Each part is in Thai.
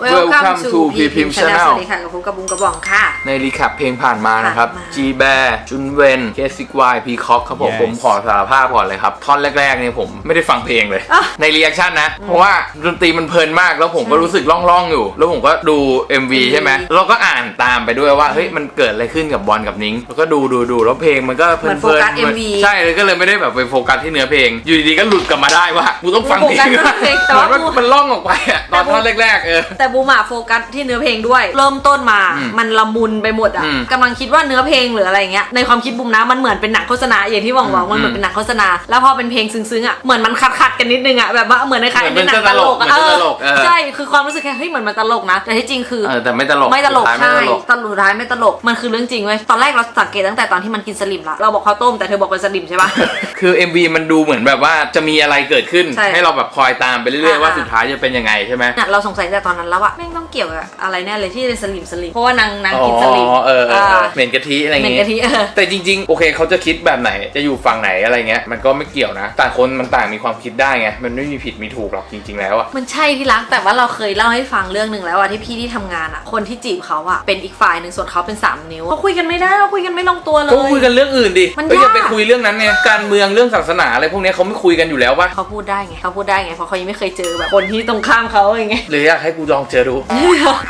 Welcome to P P Pim Pim Channel Channel สวัสดีค่ะกับผมกับบุงกระบองค่ะ ในรีแคปเพลงผ่านมานะครับผ่านมา G Bear จุนเวนเคสิกวายพีคอกครับผม Yes ผมขอสารภาพก่อนเลยครับ ท่อนแรกๆเนี่ยผมไม่ได้ฟังเพลงเลยอะในรีแอคชั่นนะ เพราะว่าดนตรีมันเพลินมากแล้วผมก็รู้สึกล่องๆอยู่ แล้วผมก็ดู MV ใช่ไหมแล้วก็อ่านตามไปด้วยว่าเฮ้ยมันเกิดอะไรขึ้นกับบอลกับนิ้งแล้วก็ดูดูดูแล้วเพลงมันก็เพเหมือนโฟลินกัสๆ MV ใช่เลยก็เลยไม่ได้แบบไปโฟกัสที่เนื้อเพลง อยู่ดีๆก็หลุดกลับมาได้ว่ากูต้องฟังเพลงโฟกัสเนื้อเพลงแต่เหมือนว่าว่ามันล่องออกไปอะตอนท่อนแรกๆเออแต่บูมอะโฟกัสที่เนื้อเพลงด้วย เริ่มต้นมา อืมมันละมุนไปหมดอะอืมกำลังคิดว่าเนื้อเพลงหรืออะไรเงี้ย ในความคิดบูมนะมันเหมือนเป็นหนังโฆษณาอย่างที่บอกว่าอืมมันเหมือนเป็นหนังโฆษณา แล้วพอเป็นเพลงซึ้งๆอะเหมือนมันขัดๆกันนิดนึงอะแบบว่าเหมือนในคล้ายเหมือนในหนังมันจะตลกอะตลกเหมือนจะตลกเออ ใช่คือความรู้สึกแค่เฮ้ยเหมือนมันตลกนะ แต่ที่จริงคือ เออแต่ไม่ตลกไม่ตลกสุดท้ายไม่ใช่ตลก ตอนสุดท้ายไม่ตลก มันคือเรื่องจริงเว้ย ตอนแรกเราสังเกตตั้งแต่ตอนที่มันกินสลิมละ เราบอกข้าวต้มแต่เธอบอกเป็นสลิมใช่ปะ คือ MV มันดูเหมือนแบบว่าจะมีอะไรเกิดขึ้นใช่ให้เราแบบคอยตามไปเรื่อยๆอ่าว่า สุดท้ายจะเป็นยังไงใช่ไหมน่ะเราสงสัยแต่ตอนนั้นแล้วว่าแม่งต้องเกี่ยวกับอะไรแน่เลยที่เป็นสลิมสลิมเพราะว่านางนางกินสลิมอ๋อเออเออเอออ่าเหม็นกะทิอะไรอย่างเหม็นงี้ กะทิเออ แต่จริงๆ โอเคเขาจะคิดแบบไหนจะอยู่ฝั่งไหนอะไรเงี้ยมันก็ไม่เกี่ยวนะ ต่างคนมันต่างมีความคิดได้ไง มันไม่มีผิดมีถูกหรอกจริง ๆ แล้วอะมันใช่ที่รักแต่ว่าเราเคยเล่าให้ฟังเรื่องหนึ่งแล้วอะที่พี่ที่ทำงานอะคนที่จีบเขาอะเป็นอีกฝ่ายหนึ่งส่วนเขาเป็นสามนิ้วเขาคุยกันไม่ได้เขาคุยกันไม่ลงตัวเลก็ยคุยกันเรื่องอื่นดิมันก็อย่ายากไปคุยเรื่องนั้นไงการเมืองเรื่องศาสนาอะไรพวกเนี้ยเขาไม่คุยกันอยู่แล้วปะเขาพูดได้ไงเขาพูดได้ไงเพราะเขายังไม่เคยเจอแบบคนที่ตรงข้ามเขาอย่างเงี้ยหรืออยากให้กูลองเจอดู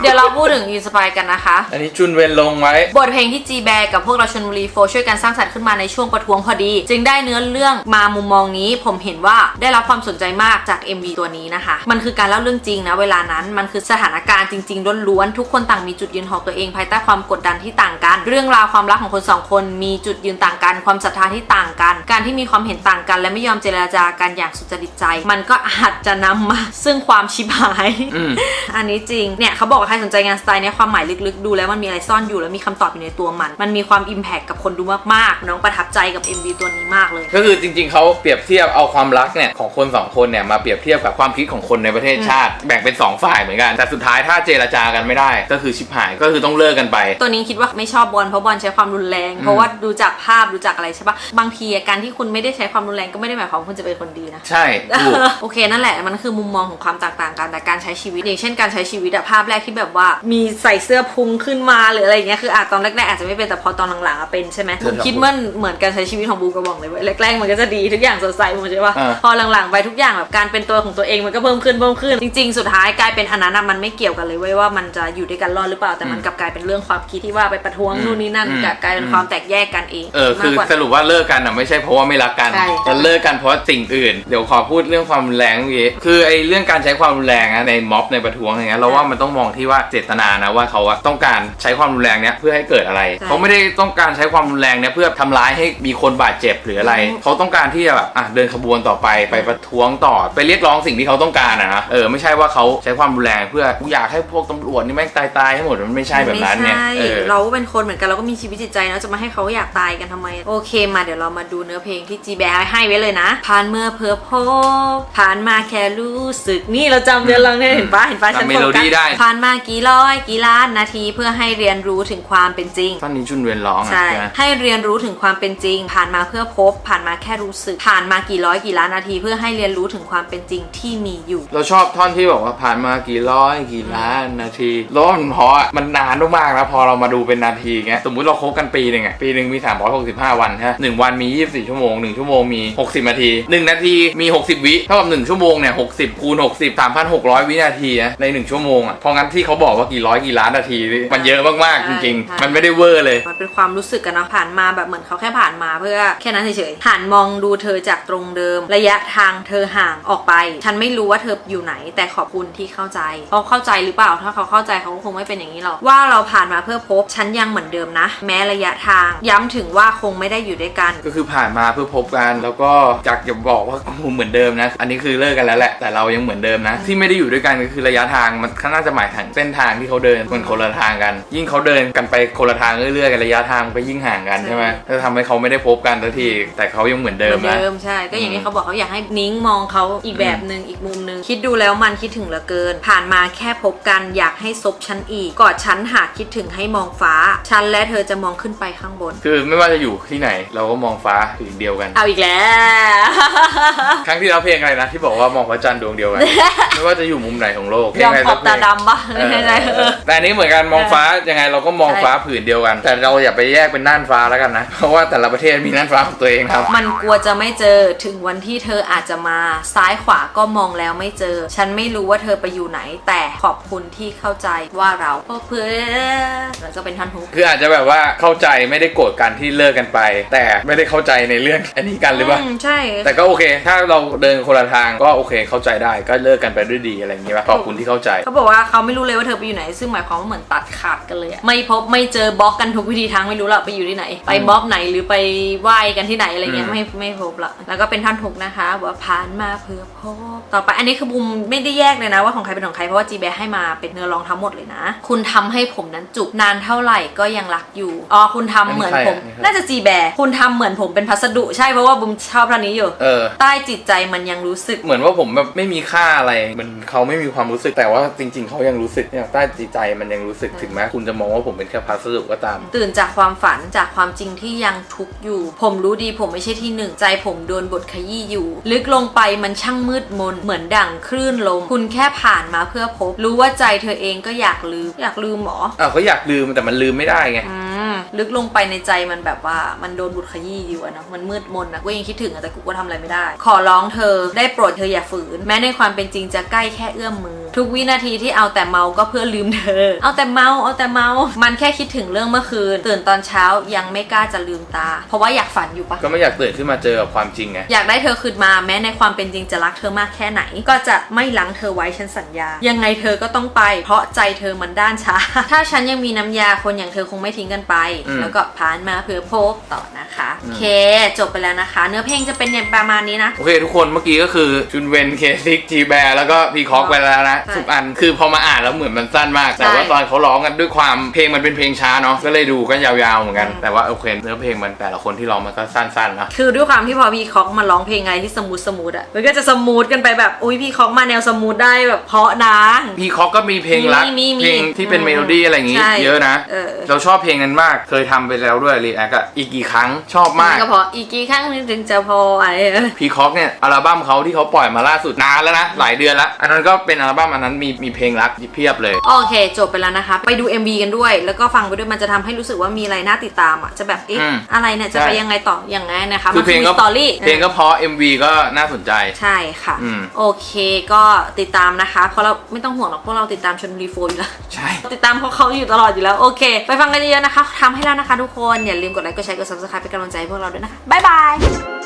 เดี๋ยวเราพูดถึงอินสปายกันนะคะ อันนี้จุนเวนลงไว้ บทเพลงที่จีแบกับพวกเราชนบุรีโฟช่วยกันสร้างสรรค์ขึ้นมาในช่วงประท้วงพอดี จึงได้เนื้อเรื่องมามุมมองนี้ ผมเห็นว่าได้รับความสนใจมากจาก MV ตัวนี้นะคะ มันคือการเล่าเรื่องจริงนะเวลานั้นมันคือสถานการณ์จริงๆล้วนๆทุกคนต่างมีจุดยืนของตัวเองภายใต้ความกดดันที่ต่างกัน เรื่องราวความรักของคนสองคนมีจุดยืนต่างกัน ความศรัทธาที่ต่างกัน การที่มีความเห็นต่างกัน และไม่ยอมเจรจากันอย่างสุจริตใจ มันก็อาจจะนำมาซึ่งความชิบหายอืมอันนี้จริง เนี่ยเขาบอกว่าใครสนใจงานสไตล์เนี้ยความหมายลึกๆ ดูแล้วมันมีอะไรซ่อนอยู่แล้วมีคำตอบอยู่ในตัวมัน มันมีความอิมแพคกับคนดูมากๆ น้องประทับใจกับ MV ตัวนี้มากเลย ก็คือจริงๆเขาเปรียบเทียบเอาความรักเนี่ยของคนสองคนเนี่ยมาเปรียบเทียบกับความคิดของคนในประเทศชาติ แบ่งเป็นสองฝ่ายเหมือนกัน แต่สุดท้ายถ้าเจรจากันไม่ได้ ก็คือชิบหายก็คือต้องเลิกกันไป ตัวนี้คิดว่าไม่ชอบบอลเพราะบอลใช้ความรุนแรง เพราะว่าดูจากภาพดูจากอะไรใช่ปะบางทีอะการที่คุณไม่ได้ใช้ความรุนแรงก็ไม่ได้หมายความว่าคุณจะเป็นคนดีนะใช่ถูกโอเคนั่นแหละมันคือมุมมองของความแตกต่างกันแต่การใช้ชีวิตอย่างเช่นการใช้ชีวิตอะภาพแรกที่แบบว่า มีใส่เสื้อพุงขึ้นมาหรืออะไรอย่างเงี้ยคืออาจตอนแรกๆอาจจะไม่เป็นแต่พอตอนหลังๆอะเป็นใช่ไหมใช่ครับคิดว่าเหมือนการใช้ชีวิตของบูกระบอกเลยเว้ยแรกๆมันก็จะดีทุกอย่างสดใสหมดใช่ปะอ่าพอหลังๆไปทุกอย่างแบบการเป็นตัวของตัวเองมันก็เพิ่มขึ้นเพิ่มขึ้นจริงๆ สุดท้ายกลายเป็นอันนั้นอะมันไม่เกี่ยวกันเลยเว้ยว่ามันจะอยู่ด้วยกันรอดหรือเปล่าแต่มันกลับกลายเป็นเรื่องความคิดที่ว่าไปประท้วงอืมนู่นนี่นั่นอืมกลับกลายเป็นความแตกแยกกันเองเออคือมากกว่าสรุปว่าเลิกกันอะไม่ใช่เพราะว่าไม่รักกันใช่แต่เลิกกันเพราะสิ่งอื่น เดี๋ยวขอพูดเรื่องความรุนแรงเมื่อกี้คือไอ้เรื่องการใช้ความรุนแรงนะในม็อบในประท้วงอย่างเงี้ยเราว่ามันต้องมองที่ว่าเจตนานะว่าเขาอะต้องการใช้ความรุนแรงเนี้ยเพื่อให้เกิดอะไร ใช่เขาไม่ได้ต้องการใช้ความรุนแรงเนี้ยเพื่อทำร้ายให้มีคนบาดเจ็บหรืออะไร อืม เขาต้องการที่จะแบบอะเดินขบวนต่อไปไปประท้วงต่อไปเรียกร้องสิ่งที่เขาต้องการอะนะเออไม่ใช่ว่าเขาใช้ความรุนแรงเพื่อกูอยากให้พวกตำรวจนี่แม่งตายตายๆให้หมดมันไม่ใช่แบบนั้นเนี่ยไม่เอใช่อ เราก็เป็นคนเหมือนกันเราก็มีชีวิตจิตใจนะจะมาให้เขาอยากตายกันทำไม โอเคมาเดี๋ยวเรามาดูเนื้อเพลงที่จีแบให้ไว้เลยนะ ผ่านเมื่อเพื่อพบผ่านมาแค่รู้สึกนี่เราจำเดือนลังเนี่ยเห็นปะเห็นปะฉันจำเมโฟโลกัดี้สได้ผ่านมากี่ร้อยกี่ล้านนาทีเพื่อให้เรียนรู้ถึงความเป็นจริงท่อนนี้จุนเวียนร้องอะใช่ใช่ไหมให้เรียนรู้ถึงความเป็นจริง ผ่านมาเพื่อพบ ผ่านมาแค่รู้สึก ผ่านมากี่ร้อยกี่ล้านนาที เพื่อให้เรียนรู้ถึงความเป็นจริงที่มีอยู่ เราชอบท่อนที่บอกว่าผ่านมากี่ร้อยกี่ล้านนาทีแล้วมันเพราะอะมันนานมากๆนะพอเรามาดูเป็นนาทีเงี้ยสมมุติเราคบกันปีหนึ่งอะปีหนึ่งมี 365 วันฮะหนึ่งวันมี 24 ชั่วโมง 1 ชั่วโมงมี 60 นาที 1 นาทีมี 60 วิเท่ากับ1ชั่วโมงเนี่ย60คูณ60 3,600 วินาทีนะใน1ชั่วโมงอะเพราะงั้นที่เขาบอกว่ากี่ร้อยกี่ล้านนาทีนี่มันเยอะมากๆจริง ใช่ ๆ มันไม่ได้เวอร์เลย มันเป็นความรู้สึกกันเนาะผ่านมาแบบเหมือนเขาแค่ผ่านมาเพื่อแค่นั้นเฉยๆผ่านมองดูเธอจากตรงเดิม ระยะทางเธอห่างออกไป ฉันไม่รู้ว่าเธออยู่ไหน แต่ขอบคุณที่เข้าใจเขาเข้าใจหรือเปล่าถ้าเขาเข้าใจเขาก็คงไม่เป็นอย่างนี้หรอกว่าเราผ่านมาเพื่อพบฉันยังเหมือนเดิมนะ แม้ระยะทาง ย้ำถึงว่าคงไม่ได้อยู่ด้วยกัน ก็คือผ่านมาเพื่อพบกันแล้วก็จากจะบอกว่ากูเหมือนเดิมนะ อันนี้คือเลิกกันแล้วแหละแต่เรายังเหมือนเดิมนะ ที่ไม่ได้อยู่ด้วยกันก็คือระยะทางมันน่าจะหมายถึงเส้นทางที่เขาเดินมันคนละทางกัน ยิ่งเขาเดินกันไปคนละทางเรื่อยๆกันระยะทางไปยิ่งห่างกันใช่ใช่ไหมจะทำให้เขาไม่ได้พบกันสักทีแต่เขายังเหมือนเดิมเหมือนนะเดิมใช่ ก็อย่างที่เขาบอกเขาอยากให้นิ้งมองเขาอีกแบบหนึ่งอีกมุมหนึ่งคิดดูแล้วมันคิดถึงเหลือเกิน ผ่านมาแค่พบกันอยากให้ซบฉันอีกกอดฉันหากคิดถึงให้มองฟ้าฉันและเธอจะมองขึ้นไปข้างบน คือไม่ว่าจะอยู่ที่ไหนเราก็มองฟ้าผืนเดียวกัน เอาอีกแล้ว ครั้งที่เราเพลงอะไรนะที่บอกว่ามองพระจันทร์ดวงเดียวกัน ไม่ว่าจะอยู่มุมไหนของโลกเพลงอะไรรขสัอกบเพลตางดำปะเออไม่ใช่เออแต่อันนี้เหมือนกันมองฟ้ายังไงเราก็มองใช่ฟ้าผืนเดียวกัน แต่เราอย่าไปแยกเป็นน่านฟ้าแล้วกันนะ เพราะว่าแต่ละประเทศมีน่านฟ้าของตัวเองครับ มันกลัวจะไม่เจอถึงวันที่เธออาจจะมาซ้ายขวาก็มองแล้วไม่เจอ ฉันไม่รู้ว่าเธอไปอยู่ไหน แต่ขอบคุณที่เข้าใจว่าเราเพื่อนแล้วก็เป็นท่อนฮุกคืออาจจะแบบว่าเข้าใจไม่ได้โกรธกันที่เลิกกันไป แต่ไม่ได้เข้าใจในเรื่องอันนี้กันหรือเปล่า อืมใช่ แต่ก็โอเค ถ้าเราเดินคนละทางก็โอเคเข้าใจได้ก็เลิกกันไปด้วยดีอะไรอย่างงี้ป่ะขอบคุณที่เข้าใจเขาบอกว่าเขาไม่รู้เลยว่าเธอไปอยู่ไหน ซึ่งหมายความว่าเหมือนตัดขาดกันเลยอะไม่พบไม่เจอบล็อกกันทุกวิธีทางไม่รู้ละไปอยู่ที่ไหน ไปบล็อกไหนหรือไปไหว้กันที่ไหนอะไรเงี้ยอืมไม่ไม่พบละแล้วก็เป็นท่อนทุกนะคะบอกว่าผ่านมาเพื่อพบต่อไปอันนี้คือบุมไม่ได้แยกเลยนะว่าของใครเป็นของใครเพราะว่าจีแบให้มาเป็นเนื้อร้องทั้งหมดเลยนะ คุณทำให้ผมนั้นจุกนานเท่าไหร่ก็ยังรักอยู่อ๋อคุณทำเหมือนผมอันนี้ใครอะน่าจะจีแบคุณทำเหมือนผมเป็นพัสดุใช่เพราะว่าบุมชอบท่อนนี้อยู่เออใต้จิตใจมันยังรู้สึก เหมือนว่าผมแบบไม่มีค่าอะไรเหมันเขาไม่มีความรู้สึกแต่ว่าจริง ๆเขายังรู้สึกเนี่ยใต้จิตใจมันยังรู้สึกถึงแม้คุณจะมองว่าผมเป็นแค่พัสดุก็ตาม ตื่นจากความฝันจากความจริงที่ยังทุกข์อยู่ ผมรู้ดีผมไม่ใช่ที่หนึ่งใจผมโดนบทขยี้อยู่ ลึกลงไปมันช่างมืดมน เหมือนดั่งคลื่นลม คุณแค่ผ่านมาเพื่อพบ รู้ว่าใจเธอเองก็อยากลืม อยากลืมเหรออ้าวเขาอยากลืมแต่มันลืมไม่ได้ไงอืมลึกลงไปในใจมันแบบว่ามันโดนบุดขยี้อยู่อะเนาะมันมืดมนอะกูยังคิดถึงอะแต่กูก็ทำอะไรไม่ได้ ขอร้องเธอได้โปรดเธออย่าฝืน แม้ในความเป็นจริงจะใกล้แค่เอื้อมมือ ทุกวินาทีที่เอาแต่เมา ก็เพื่อลืมเธอ เอาแต่เมา เอาแต่เมา มันแค่คิดถึงเรื่องเมื่อคืน ตื่นตอนเช้ายังไม่กล้าจะลืมตา เพราะว่าอยากฝันอยู่ปะก็ไม่อยากตื่นขึ้นมาเจอกับความจริงไง อยากได้เธอคืนมาแม้ในความเป็นจริงจะรักเธอมากแค่ไหน ก็จะไม่ลังเธอไว้ฉันสัญญา ยังไงเธอก็ต้องไป เพราะใจเธอมันด้านช้า ถ้าฉันยังมีน้ำยาคนอย่างเธอคงไม่ทิ้งกันไป อืม แล้วก็ผ่านมาเพื่อพบต่อนะคะอืมโอเค จบไปแล้วนะคะ เนื้อเพลงจะเป็นอย่างประมาณนี้นะ โอเคทุกคนเมื่อกี้ก็คือจุนเวนเคซิกจีแบร์แล้วก็พีคอกไปแล้วนะใช่ทุกอัน คือพอมาอ่านแล้วเหมือนมันสั้นมาก แต่ว่าใช่ตอนเขาร้องกันด้วยความเพลงมันเป็นเพลงช้าเนาะ ก็เลยดูก็ยาวๆเหมือนกันอืมแต่ว่าโอเคเนื้อเพลงมันแต่ละคนที่ร้องมันก็สั้นๆเนาะคือด้วยความที่พอพี่คอกมาร้องเพลงอะไรที่สมูทสมูทอะ มันก็จะสมูทกันไปแบบอุ้ยพี่คอกมาแนวสมูทได้แบบเพราะนะพีคอกก็มีเพลงรักมีมีมีเพลงที่เป็นอืมเมโลดี้อะไรอย่างงี้ใช่เยอะนะเออเราชอบเพลงนั้นมาก เคยทำไปแล้วด้วยรีแอคอะอีกกี่ครั้งชอบมากก็พออีกกี่ครั้งนึงถึงจะพอไอ้พีคอกเนี่ยอัลบั้มเขาที่เขาปล่อยมาล่าสุดนานแล้วนะหลายเดือนแล้วอันนั้นก็เป็นอัลบั้มอันนั้นมีมีเพลงรักเพียบเลย โอเค จบไปแล้วนะคะ ไปดู MV กันด้วย แล้วก็ฟังไปด้วยมันจะทำให้รู้สึกว่ามีอะไรน่าติดตามอะจะแบบเอ๊ะอืมอะไรเนี่ยจะใช่ ไปยังไงต่อยังไงนะคะคือเพลงก็สตอรี่เพลงก็เพราะ MV ก็น่าสนใจ ใช่ค่ะ อืม โอเคก็ติดตามนะคะ เพราะเราไม่ต้องห่วงหรอกเพราะเราติดตามชนบุรีโฟอยู่แล้ว ใช่ ติดตามเพราะเขาอยู่ตลอดอยู่แล้ว โอเค ไปฟังกันเยอะๆนะคะทำให้แล้วนะคะทุกคน อย่าลืมกดไลค์กดแชร์กด subscribe เป็นกำลังใจให้พวกเราด้วยนะคะ บ๊ายบาย